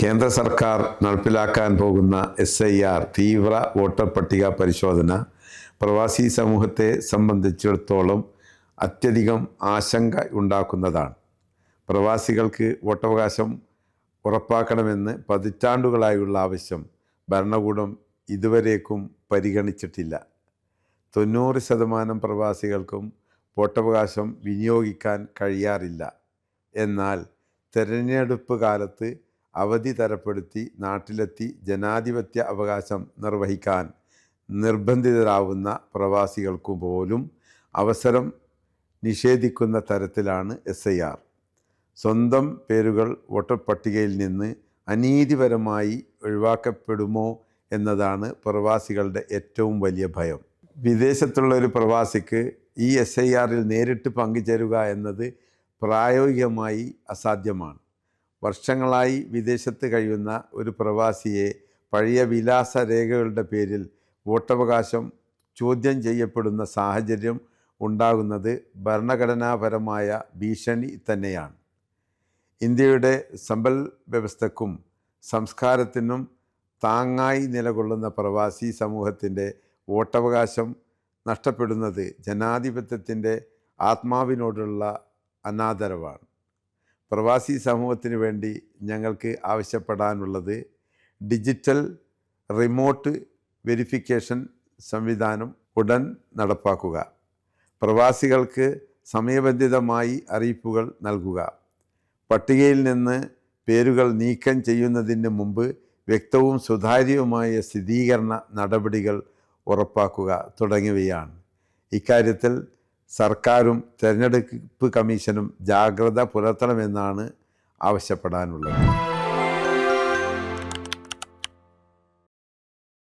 കേന്ദ്ര സർക്കാർ നടപ്പിലാക്കാൻ പോകുന്ന എസ് ഐ ആർ തീവ്ര വോട്ടർ പട്ടിക പരിശോധന പ്രവാസി സമൂഹത്തെ സംബന്ധിച്ചിടത്തോളം അത്യധികം ആശങ്ക ഉണ്ടാക്കുന്നതാണ്. പ്രവാസികൾക്ക് വോട്ടവകാശം ഉറപ്പാക്കണമെന്ന് പതിറ്റാണ്ടുകളായുള്ള ആവശ്യം ഭരണകൂടം ഇതുവരേക്കും പരിഗണിച്ചിട്ടില്ല. തൊണ്ണൂറ് ശതമാനം പ്രവാസികൾക്കും വോട്ടവകാശം വിനിയോഗിക്കാൻ കഴിയാറില്ല. എന്നാൽ തെരഞ്ഞെടുപ്പ് കാലത്ത് അവധി തരപ്പെടുത്തി നാട്ടിലെത്തി ജനാധിപത്യ അവകാശം നിർവഹിക്കാൻ നിർബന്ധിതരാവുന്ന പ്രവാസികൾക്കു പോലും അവസരം നിഷേധിക്കുന്ന തരത്തിലാണ് എസ് ഐ ആർ. സ്വന്തം പേരുകൾ വോട്ടർ പട്ടികയിൽ നിന്ന് അനീതിപരമായി ഒഴിവാക്കപ്പെടുമോ എന്നതാണ് പ്രവാസികളുടെ ഏറ്റവും വലിയ ഭയം. വിദേശത്തുള്ള ഒരു പ്രവാസിക്ക് ഈ എസ് ഐ ആറിൽ നേരിട്ട് പങ്കുചേരുക എന്നത് പ്രായോഗികമായി അസാധ്യമാണ്. വർഷങ്ങളായി വിദേശത്ത് കഴിയുന്ന ഒരു പ്രവാസിയെ പഴയ വിലാസ രേഖകളുടെ പേരിൽ വോട്ടവകാശം ചോദ്യം ചെയ്യപ്പെടുന്ന സാഹചര്യം ഉണ്ടാകുന്നത് ഭരണഘടനാപരമായ ഭീഷണി തന്നെയാണ്. ഇന്ത്യയുടെ സമ്പൽ വ്യവസ്ഥക്കും സംസ്കാരത്തിനും താങ്ങായി നിലകൊള്ളുന്ന പ്രവാസി സമൂഹത്തിന്റെ വോട്ടവകാശം നഷ്ടപ്പെടുന്നത് ജനാധിപത്യത്തിന്റെ ആത്മാവിനോടുള്ള അനാദരവാണ്. പ്രവാസി സമൂഹത്തിന് വേണ്ടി ഞങ്ങൾക്ക് ആവശ്യപ്പെടാനുള്ളത് ഡിജിറ്റൽ റിമോട്ട് വെരിഫിക്കേഷൻ സംവിധാനം ഉടൻ നടപ്പാക്കുക. പ്രവാസികൾക്ക് സമയബന്ധിതമായി അറിയിപ്പുകൾ നൽകുക. പട്ടികയിൽ നിന്ന് പേരുകൾ നീക്കം ചെയ്യുന്നതിന് മുമ്പ് വ്യക്തവും സുതാര്യവുമായ സ്ഥിരീകരണ നടപടികൾ ഉറപ്പാക്കുക തുടങ്ങിയവയാണ്. ഇക്കാര്യത്തിൽ സർക്കാരും തെരഞ്ഞെടുപ്പ് കമ്മീഷനും ജാഗ്രത പുലർത്തണമെന്നാണ് ആവശ്യപ്പെടാനുള്ളത്.